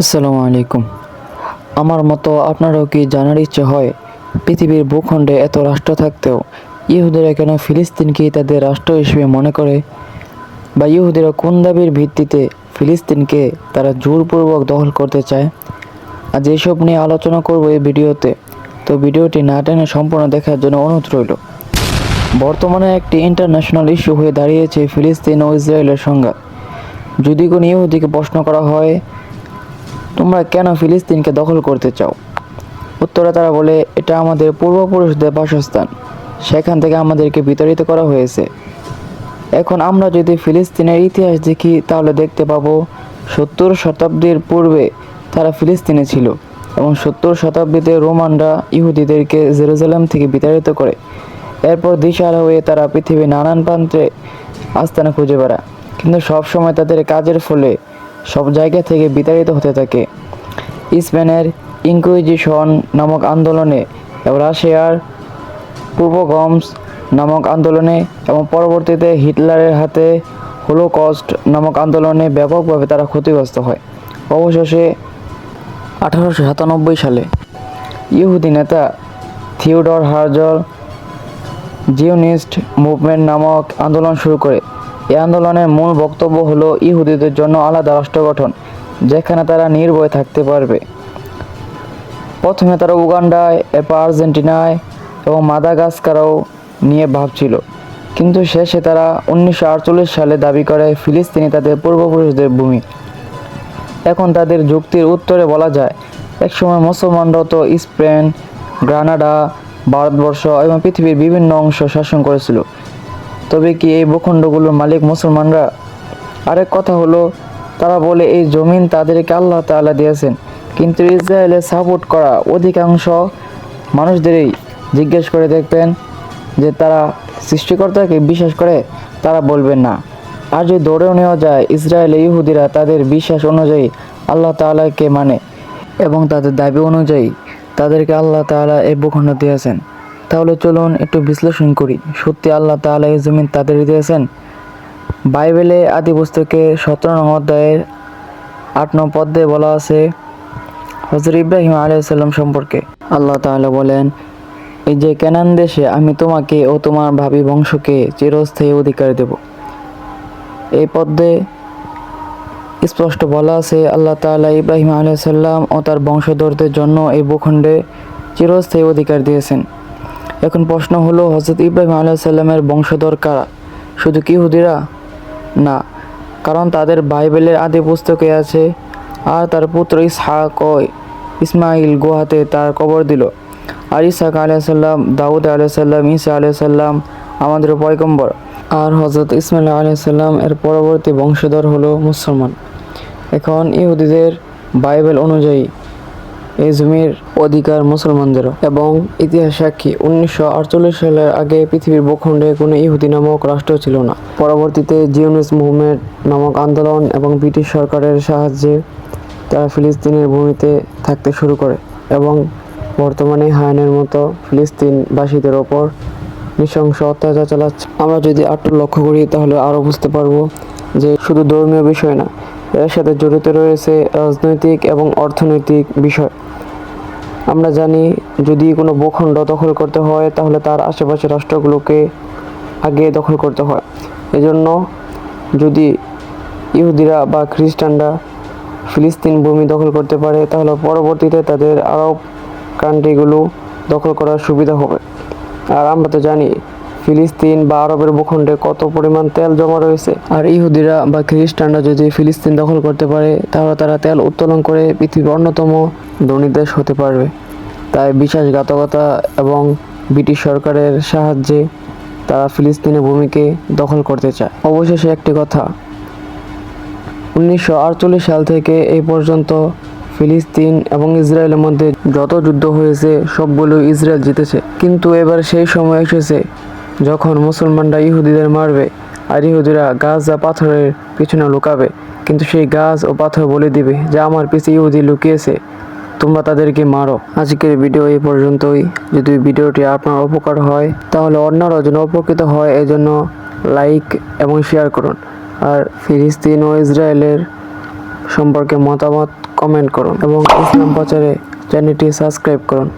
আসসালামু আলাইকুম। আমার মতো আপনারও কি জানার ইচ্ছে হয়, পৃথিবীর ভূখণ্ডে এত রাষ্ট্র থাকতেও ইহুদিরা কেন ফিলিস্তিনকেই তাদের রাষ্ট্র হিসেবে মনে করে? বা ইহুদিরা কোন দাবির ভিত্তিতে ফিলিস্তিনকে তারা জোরপূর্বক দখল করতে চায়? আজ এইসব নিয়ে আলোচনা করব এই ভিডিওতে। তো ভিডিওটি না টেনে সম্পূর্ণ দেখার জন্য অনুরোধ রইল। বর্তমানে একটি ইন্টারন্যাশনাল ইস্যু হয়ে দাঁড়িয়েছে ফিলিস্তিন ও ইসরায়েলের সংঘাত। যদি কোনো ইহুদিকে প্রশ্ন করা হয় তোমরা কেন ফিলিস্তিনকে দখল করতে চাও? উত্তরে তারা বলে, এটা আমাদের পূর্বপুরুষদের বাসস্থান। সেখান থেকে আমাদেরকে বিতাড়িত করা হয়েছে। এখন আমরা যদি ফিলিস্তিনের ইতিহাস দেখি, তাহলে দেখতে পাবো সত্তর শতাব্দীর পূর্বে তারা ফিলিস্তিনে ছিল এবং সত্তর শতাব্দীতে রোমানরা ইহুদিদেরকে জেরুজালেম থেকে বিতাড়িত করে। এরপর দিশাহারা হয়ে তারা পৃথিবীর নানান প্রান্তে আস্তানা খুঁজে বেড়ায়। কিন্তু সবসময় তাদের কাজের ফলে সব জায়গা থেকে বিতাড়িত হতে থাকে। স্পেনের ইনকুইজিশন নামক আন্দোলনে এবং রাশিয়ার পূর্বগমস নামক আন্দোলনে এবং পরবর্তীতে হিটলারের হাতে হোলোকস্ট নামক আন্দোলনে ব্যাপকভাবে তারা ক্ষতিগ্রস্ত হয়। অবশেষে আঠারোশো সাতানব্বই সালে ইহুদি নেতা থিওডর হার্জল জিওনিস্ট মুভমেন্ট নামক আন্দোলন শুরু করে। এই আন্দোলনের মূল বক্তব্য হলো ইহুদিদের জন্য আলাদা রাষ্ট্র গঠন, যেখানে তারা নির্ভয় থাকতে পারবে। প্রথমে তারা উগান্ডায় এরপর আর্জেন্টিনায় এবং মাদাগাস্কারও নিয়ে ভাবছিল। কিন্তু শেষে তারা উনিশশো আটচল্লিশ সালে দাবি করে ফিলিস্তিনি তাদের পূর্বপুরুষদের ভূমি। এখন তাদের যুক্তির উত্তরে বলা যায়, একসময় মুসলমানরাও তো স্পেন, গ্রানাডা, ভারতবর্ষ এবং পৃথিবীর বিভিন্ন অংশ শাসন করেছিল। তবে কি এই ভূখণ্ডগুলোর মালিক মুসলমানরা? আরেক কথা হলো, তারা বলে এই জমিন তাদেরকে আল্লাহ তাআলা দিয়েছেন। কিন্তু ইসরায়েলের সাপোর্ট করা অধিকাংশ মানুষদেরই জিজ্ঞেস করে দেখবেন যে তারা সৃষ্টিকর্তাকে বিশ্বাস করে, তারা বলবেন না। আর যদি ধরেও নেওয়া যায়, ইসরায়েলে ইহুদিরা তাদের বিশ্বাস অনুযায়ী আল্লাহ তাআলাকে মানে এবং তাদের দাবি অনুযায়ী তাদেরকে আল্লাহ তাআলা এই ভূখণ্ড দিয়েছেন। তাহলে চলুন একটু বিশ্লেষণ করি। সত্যি আল্লাহ এই জমিন তাদের দিয়েছেন বাইবেলে আদি পুস্তকে সতেরো নং অধ্যায়ের আট নং পদ্মে বলা আছে হজরত ইব্রাহিম আলাইসাল্লাম সম্পর্কে। আল্লাহ তাআলা বলেন, এই যে কেনান দেশে আমি তোমাকে ও তোমার ভাবি বংশকে চিরস্থায়ী অধিকার দেব। এই পদ্মে স্পষ্ট বলা আছে, আল্লাহ তাআলা ইব্রাহিম আলাইসাল্লাম ও তার বংশধরদের জন্য এই ভূখণ্ডে চিরস্থায়ী অধিকার দিয়েছেন। এখন প্রশ্ন হলো হজরত ইব্রাহিম আলাইসাল্লামের বংশধর কারা? শুধু কি হুদিরা না, কারণ তাদের বাইবেলের আদি পুস্তকে আছে, আর তার পুত্র ইসহাক ও ইসমাইল গুহাতে তার কবর দিল। আর ইসাক আলাইসাল্লাম দাউদ আলাইসাল্লাম ঈসা আলাইসাল্লাম আমাদের পয়গম্বর। আর হজরত ইসমাইল আলাইসাল্লাম এর পরবর্তী বংশধর হলো মুসলমান। এখন ইহুদিদের বাইবেল অনুযায়ী এই জমির অধিকার মুসলমানদেরও। এবং ইতিহাস সাক্ষী, উনিশশো আটচল্লিশ সালের আগে পৃথিবীর ভূখণ্ডে কোনো ইহুদি নামক রাষ্ট্র ছিল না। পরবর্তীতে জিওনিস মুভমেন্ট নামক আন্দোলন এবং ব্রিটিশ সরকারের সাহায্যে তারা ফিলিস্তিনের ভূমিতে থাকতে শুরু করে এবং বর্তমানে হায়ানের মতো ফিলিস্তিনবাসীদের ওপর নৃশংস অত্যাচার চালাচ্ছে। আমরা যদি আটটু লক্ষ্য করি, তাহলে আরও বুঝতে পারব যে শুধু ধর্মীয় বিষয় না এর সাথে জড়িত রয়েছে রাজনৈতিক এবং অর্থনৈতিক বিষয়। আমরা জানি, যদি কোনো ভূখণ্ড দখল করতে হয়, তাহলে তার আশেপাশের রাষ্ট্রগুলোকে আগে দখল করতে হয়। এজন্য যদি ইহুদিরা বা খ্রিস্টানরা ফিলিস্তিন ভূমি দখল করতে পারে, তাহলে পরবর্তীতে তাদের আরব কান্ট্রিগুলো দখল করার সুবিধা হবে। আর আমরা তো জানি ফিলিস্তিন বা আরবের ভূখণ্ডে কত পরিমাণ তেল জমা রয়েছে? আর ইহুদিরা বা খ্রিস্টানরা যদি ফিলিস্তিন দখল করতে পারে, তাহলে তারা তেল উত্তোলন করে পৃথিবীর অন্যতম ধনী দেশ হতে পারবে। তাই বিশ্বাসঘাতকতা এবং ব্রিটিশ সরকারের সাহায্যে তারা ফিলিস্তিনের ভূমিকে দখল করতে চায়। অবশেষে একটি কথা, উনিশশো আটচল্লিশ সাল থেকে এই পর্যন্ত ফিলিস্তিন এবং ইসরায়েলের মধ্যে যত যুদ্ধ হয়েছে সবগুলো ইসরায়েল জিতেছে। কিন্তু এবার সেই সময় এসেছে যখন মুসলমানরা ইহুদিদের মারবে আর ইহুদিরা গাছ যা পাথরের পিছনে লুকাবে, কিন্তু সেই গাছ ও পাথর বলে দিবে যা, আমার পিছে ইহুদি লুকিয়েছে, তোমরা তাদেরকে মারো। আজকের ভিডিও এই পর্যন্তই। যদি ভিডিওটি আপনার উপকার হয়, তাহলে অন্যরাও যেন উপকৃত হয়, এজন্য লাইক এবং শেয়ার করুন। আর ফিলিস্তিন ও ইসরায়েলের সম্পর্কে মতামত কমেন্ট করুন এবং ইসলাম প্রচারে চ্যানেলটি সাবস্ক্রাইব করুন।